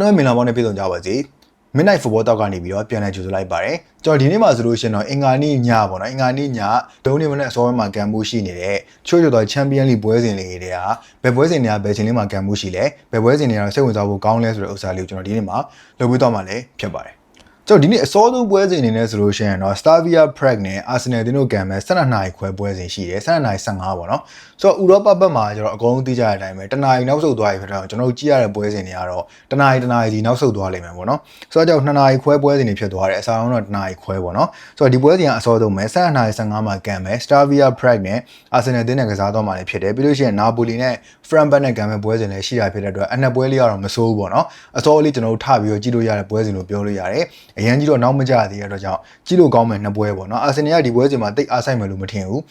ကျွန်တော်မင်္ဂလာပေါင်းနဲ့ပြည့်စုံကြပါစေ Midnight Football တောက်ကနေပြီးတော့ပြန်လည်ကြိုဆိုလိုက်ပါတယ်ကျွန်တော်ဒီနေ့မှာဆိုလို့ရှိရင်တော့အင်္ဂါနေ့ညပေါ့နော်အင်္ဂါနေ့ညဒုံးနေမနဲ့အစောပိုင်းမှာကံမှုရှိနေတဲ့ချို့ချို့တော့ Champion League ပွဲစဉ်လေးတွေကဘယ်ပွဲစဉ်တွေကဘယ်ချိန်လေးမှာကံမှုရှိလဲဘယ်ပွဲစဉ်တွေကတော့စိတ်ဝင်စားဖို့ကောင်းလဲဆိုတဲ့ဥစ္စာလေးကိုကျွန်တော်ဒီနေ့မှာလုပ်ပြီးတော့မှလည်းဖြစ်ပါတယ် ကျွန်တော်ဒီနေ့အစောဆုံးပွဲစဉ်အနေနဲ့ဆိုလို့ရှိရင်တော့ Slavia Prague နဲ့ Arsenal တင်းတို့ကံမဲ့12နာရီခွဲပွဲစဉ်ရှိတယ်12နာရီ15ပေါ့နော်ဆိုတော့ဥရောပဘက်မှာကျွန်တော်အကုန်လုံးသိကြတဲ့အတိုင်းပဲတနာရီနောက်ဆုတ်သွားပြီဖြစ်တော့ကျွန်တော်တို့ကြည့်ရတဲ့ပွဲစဉ်တွေကတော့တနာရီတနာရီဒီနောက်ဆုတ်သွားလိမ့်မယ်ပေါ့နော်ဆိုတော့ကြောင့်2နာရီခွဲပွဲစဉ်တွေဖြစ်သွားတယ်အစားအောင်တော့2နာရီခွဲပေါ့နော်ဆိုတော့ဒီပွဲစဉ်ကအစောဆုံးပဲ12နာရီ15မှာကံမဲ့ Slavia Prague နဲ့ Arsenal တင်းနဲ့ကစားတော့မှလည်းဖြစ်တယ်ပြီးလို့ရှိရင် Napoli နဲ့ Frankfurt နဲ့ကံမဲ့ပွဲစဉ်လည်းရှိတာဖြစ်တဲ့အတွက်အနှစ်ပွဲလေးကတော့မစိုးဘူးပေါ့နော်အစောလေးကျွန်တော်တို့ထပြီးတော့ကြည့်လို့ရတဲ့ပွဲစဉ်လို့ပြောလို့ရတယ်အရင်ကြီးတော့နောက်မကြသေးတဲ့အတွက်ကြောင့်ကြည့်လို့ကောင်းမယ်နှစ်ပွဲပေါ့နော်အာဆင်နယ်ကဒီပွဲစဉ်မှာတိတ်အားဆိုင်မယ်လို့မထင်ဘူး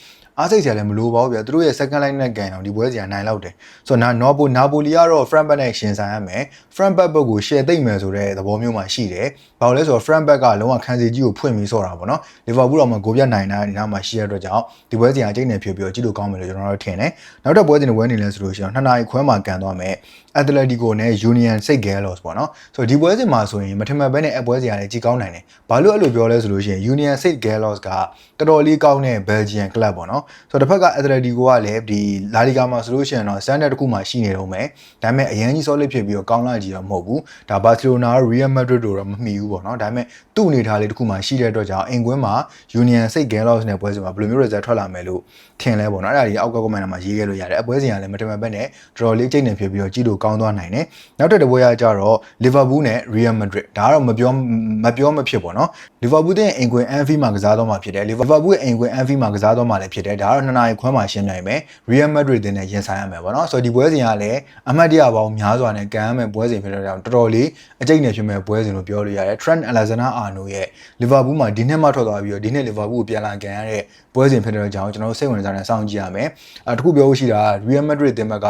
အားစိတ်ဆရာလည်းမလိုပါဘူးဗျာသူတို့ရဲ့ second line နဲ့ကန်အောင်ဒီပွဲစီကနိုင်လောက်တယ်ဆိုတော့နာနော်ပိုနာပိုလီကတော့ Frankfurt နဲ့ရှင်ဆိုင်ရမယ် Frankfurt ဘက်ကို share သိမ့်မယ်ဆိုတဲ့သဘောမျိုးမှာရှိတယ်ဘာလို့လဲဆိုတော့ Frankfurt ကလုံးဝခန်းစီကြီးကိုဖွင့်ပြီးဆော့တာပေါ့နော် Liverpool တော့မှဂိုးပြနိုင်တာဒီနောက်မှာရှိရတဲ့အတွက်ကြောင့်ဒီပွဲစီကအကျိတ်နဲ့ဖြစ်ပြီးတော့ကြည့်လို့ကောင်းမယ်လို့ကျွန်တော်တို့ထင်တယ်နောက်တစ်ပွဲစဉ်တွေပွဲနေလဲဆိုလို့ရှိရင်နှစ်နာရီခွဲမှာကန်သွားမယ် Atletico နဲ့ Union St. Gallos ပေါ့နော်ဆိုတော့ဒီပွဲစဉ်မှာဆိုရင်မထင်မှတ်ဘဲနဲ့အပွဲစီကလည်းကြည့်ကောင်းနိုင်တယ်ဘာလို့အဲ့လိုပြောလဲဆိုလို့ရှိရင် Union St. Gallos ကတော်တော်လေးကောင်းတဲ့ Belgian club ပေါ့နော်ဆိုတော့တစ်ဖက်က Atletico ကလည်းဒီ La Liga မှာဆိုလို့ရှိရင်တော့ standard တစ်ခုမှရှိနေတော့မယ်ဒါပေမဲ့အရင်ကြီး solid ဖြစ်ပြီးတော့ကောင်းလာကြည့်တော့မဟုတ်ဘူးဒါ Barcelona Real Madrid တို့တော့မမီဘူးပေါ့နော်ဒါပေမဲ့သူ့အနေထားလေးတစ်ခုမှရှိတဲ့အတွက်ကြောင့်အင်ကွင်းမှာ Union St. Gallos နဲ့ပွဲစဉ်မှာဘယ်လိုမျိုး result ထွက်လာမယ်လို့ထင်လဲပေါ့နော်အဲ့ဒါကြီးအောက်က comment မှာရေးခဲ့လို့ရတယ်အပွဲစဉ်ကလည်းမထင်မှတ်ဘဲနဲ့တော်တော်လေးကျိတ်နေဖြစ်ပြီးတော့ကြည့်လို့ကောင်းသွားနိုင်တယ်နောက်တစ်တပွဲကကြတော့ Liverpool နဲ့ Real Madrid ဒါကတော့မပြောမပြောမဖြစ်ပေါ့နော် Liverpool တဲ့အိမ်ကွင်း Anfield မှာကစားတော့မှာဖြစ်တယ် Liverpool ရဲ့အိမ်ကွင်း Anfield မှာကစားတော့မှာလည်းဖြစ်တယ်ဒါကတော့နှစ်နာရီခွဲမှာရှင်းပြနိုင်မယ် Real Madrid တင်နဲ့ရင်ဆိုင်ရမယ်ပေါ့နော်ဆိုတော့ဒီပွဲစဉ်ကလည်းအမှတ်တရပေါင်းများစွာနဲ့ကန်ရမယ်ပွဲစဉ်ဖြစ်တဲ့ကြောင့်တော်တော်လေးအကျိတ်နေဖြစ်မဲ့ပွဲစဉ်လို့ပြောလို့ရတယ် Trent Alexander-Arnold ရဲ့ Liverpool မှာဒီနှစ်မှထွက်သွားပြီးတော့ဒီနှစ် Liverpool ကိုပြန်လာကန်ရတဲ့ပွဲစဉ်ဖြစ်တဲ့ကြောင့်ကျွန်တော်တို့စိတ်ဝင်စားနေစောင့်ကြည့်ရမယ်အဲတခုပြောလို့ရှိတာ Real Madrid တင်ဘက်က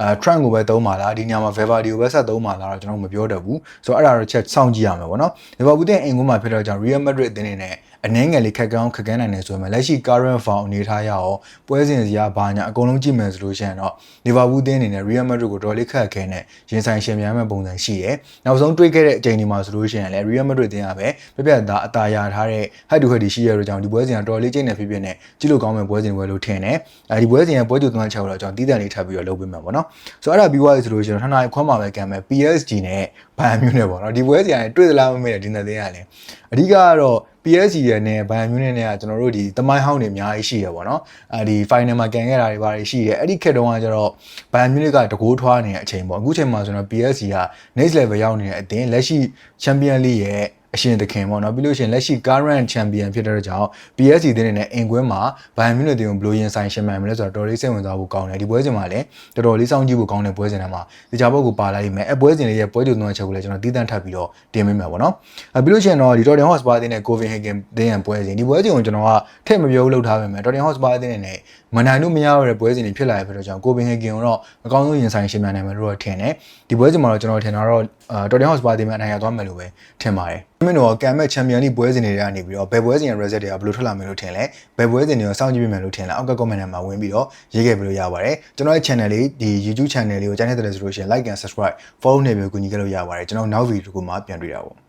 အဲ Trent ကိုပဲသုံးပါလားဒီညမှာ Valverde ကိုပဲဆက်သုံးပါလားတော့ကျွန်တော်မပြောတတ်ဘူးဆိုတော့အဲ့ဒါတော့ချက်စောင့်ကြည့်ရမယ်ပေါ့နော် Liverpool တဲ့အိမ်ကွန်းမှာဖြစ်တဲ့ကြောင့် Real Madrid အသင်းနေနဲ့အနှဲငယ်လေးခက်ကောင်းခက်ခဲနိုင်နေဆိုရင်လက်ရှိ current form အနေထားရအောင်ပွဲစဉ်စီကဘာညာအကုန်လုံးကြည့်မယ်ဆိုလို့ရှိရင်တော့ Liverpool တင်းအနေနဲ့ Real Madrid ကိုတော်လေးခက်ခဲနဲ့ရင်ဆိုင်ရှင်မြန်မဲ့ပုံစံရှိတယ်။နောက်ဆုံးတွေ့ခဲ့တဲ့အချိန်ဒီမှာဆိုလို့ရှိရင်လည်း Real Madrid တင်းကပဲပြပြသားအသာရထားတဲ့ head to head ရှိရတဲ့ကြောင့်ဒီပွဲစဉ်ကတော်လေးကျိတ်နေဖြစ်ဖြစ်နဲ့ကြည့်လို့ကောင်းမဲ့ပွဲစဉ်ပွဲလို့ထင်တယ်။အဲဒီပွဲစဉ်ရဲ့ပွဲကြိုသွန်းချက်တော့ကျွန်တော်တီးတန်လေးထပ်ပြီးတော့လုပ်ပေးမှာပေါ့နော်။ဆိုတော့အဲ့ဒါပြီးသွားပြီဆိုလို့ရှိရင်ထွန်းနိုင်ခွန်းမှာပဲကံမဲ့ PSG နဲ့ဘိုင်မြူးနဲ့ပေါ့နော်။ဒီပွဲစဉ်ကတွေ့သလားမမေ့တဲ့ဒီနှစ်သင်းကလည်းအဓိကကတော့ PSG ရဲ့နဲ့ဘိုင်မြူးနဲ့ကကျွန်တော်တို့ဒီတမိုင်းဟောင်းတွေအများကြီးရှိရပေါ့နော်အဲဒီ final မှာကန်ခဲ့တာတွေပါတယ်ရှိတယ်အဲ့ဒီခက်တုန်းကကျတော့ဘိုင်မြူးကတကိုးထွားနေတဲ့အချိန်ပေါ့အခုချိန်မှာဆိုတော့ PSG က next level ရောက်နေတဲ့အတင်းလက်ရှိ Champion League ရဲ့ အရှင်သခင်ပေါ့နော်ပြီးလို့ရှိရင်လက်ရှိ current champion ဖြစ်တဲ့ကြောင့် PSG တင်းနေနဲ့အင်ကွင်းမှာဘိုင်မြူနစ်တင်းကိုဘလိုရင်ဆိုင်ရှင်မှန်မလဲဆိုတော့တော်တော်လေးစိတ်ဝင်စားဖို့ကောင်းတယ်ဒီပွဲစဉ်မှာလည်းတော်တော်လေးစောင့်ကြည့်ဖို့ကောင်းတဲ့ပွဲစဉ်တွေမှာဒီကြဘောက်ကိုပါလာလိမ့်မယ်အပွဲစဉ်လေးရဲ့ပွဲကြိုသွန်းချက်ကိုလည်းကျွန်တော်တည်တံ့ထပ်ပြီးတော့တင်ပေးမယ်ပေါ့နော်အဲပြီးလို့ရှိရင်တော့ဒီ Tottenham Hotspur တင်းနဲ့ Copenhagen တင်းရဲ့ပွဲစဉ်ဒီပွဲစဉ်ကိုကျွန်တော်ကထည့်မပြောဘူးလောက်ထားပေမဲ့ Tottenham Hotspur တင်းနဲ့မနိုင်လို့မရရတဲ့ပွဲစဉ်တွေဖြစ်လာရဖြစ်တော့ကြောင့် Copenhagen ကိုတော့အကောင်းဆုံးရင်ဆိုင်ရှင်မှန်နိုင်မယ်လို့တော့ထင်တယ်ဒီပွဲစဉ်မှာတော့ကျွန်တော်ထင်တာတော့ Tottenham Hotspur တင်းမှာအနိုင်ရသွားမယ်လို့ပဲထင်ပါတယ်မင်းတို့ကံမဲ့ချန်ပီယံလိပွဲစဉ်တွေကနေပြီးတော့ဘယ်ပွဲစဉ်ရဲ့ result တွေကဘယ်လိုထွက်လာမယ်လို့ထင်လဲဘယ်ပွဲစဉ်တွေကိုစောင့်ကြည့်ပြမယ်လို့ထင်လဲအောက်က comment ထဲမှာဝင်ပြီးတော့ရေးခဲ့ပြီးလို့ရပါတယ်ကျွန်တော်ရဲ့ channel လေးဒီ YouTube channel လေးကိုကြိုက်နေတယ်ဆိုလို့ရှိရင် like and subscribe follow နေပြီးကူညီခဲ့လို့ရပါတယ်ကျွန်တော်နောက် video တစ်ခုမှပြန်တွေ့တာပေါ့